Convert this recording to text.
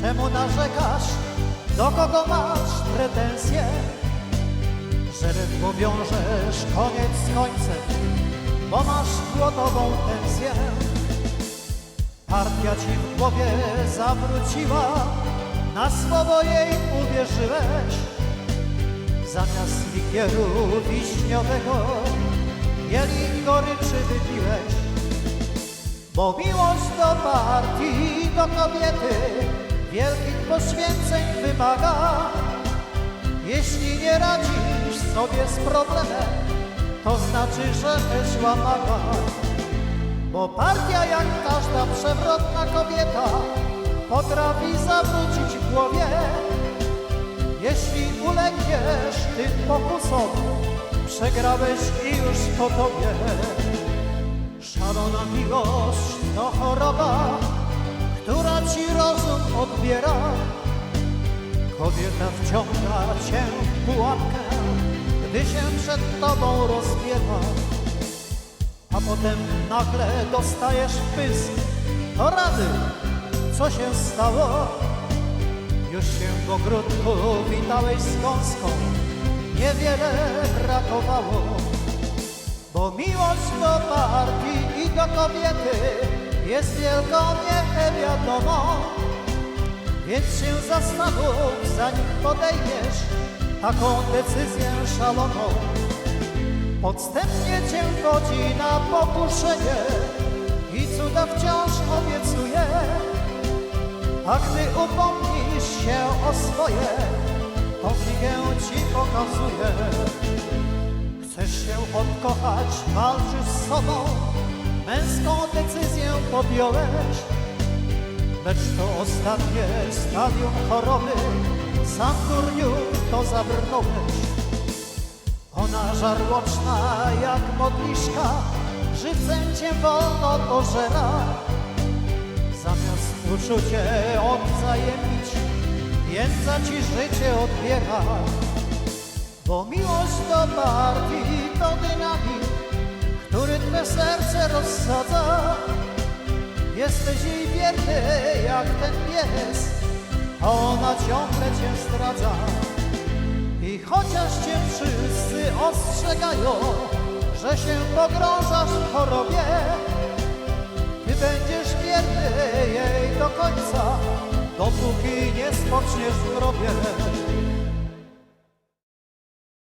Czemu narzekasz? Do kogo masz pretensje? Że ledwo wiążesz koniec z końcem, bo masz głodową pensję. Partia ci w głowie zawróciła, na słowo jej uwierzyłeś. Zamiast likieru wiśniowego, mieli goryczy wypiłeś. Bo miłość do partii, do kobiety wielkich poświęceń wymaga. Jeśli nie radzisz sobie z problemem, to znaczy, że też łamaga. Bo partia jak każda przewrotna kobieta potrafi zawrócić w głowie. Jeśli ulegniesz tym pokusom, przegrałeś i już po tobie. Szalona miłość to choroba, ci rozum odbiera. Kobieta wciąga cię w pułapkę, gdy się przed tobą rozbiewa. A potem nagle dostajesz pysk, to rady, co się stało? Już się w ogródku witałeś z gąską, niewiele brakowało. Bo miłość do partii i do kobiety jest wielką niewiadomą. Więc się zastanów, zanim podejmiesz taką decyzję szaloną. Podstępnie cię godzi na pokuszenie i cuda wciąż obiecuje. A gdy upomnisz się o swoje, to ci pokazuje. Chcesz się odkochać, walczysz z sobą, męską decyzję podjąłeś. Lecz to ostatnie stadium choroby, sam turniu to zabrnąłeś. Ona żarłoczna jak modliszka, żywcem cię wolno pożera. Zamiast uczucie odwzajemnić, więca ci życie odbiera. Bo miłość do partii to serce rozsadza. Jesteś jej wierny jak ten pies, a ona ciągle cię zdradza. I chociaż cię wszyscy ostrzegają, że się pogrążasz w chorobie, ty będziesz wierny jej do końca, dopóki nie spoczniesz w grobie.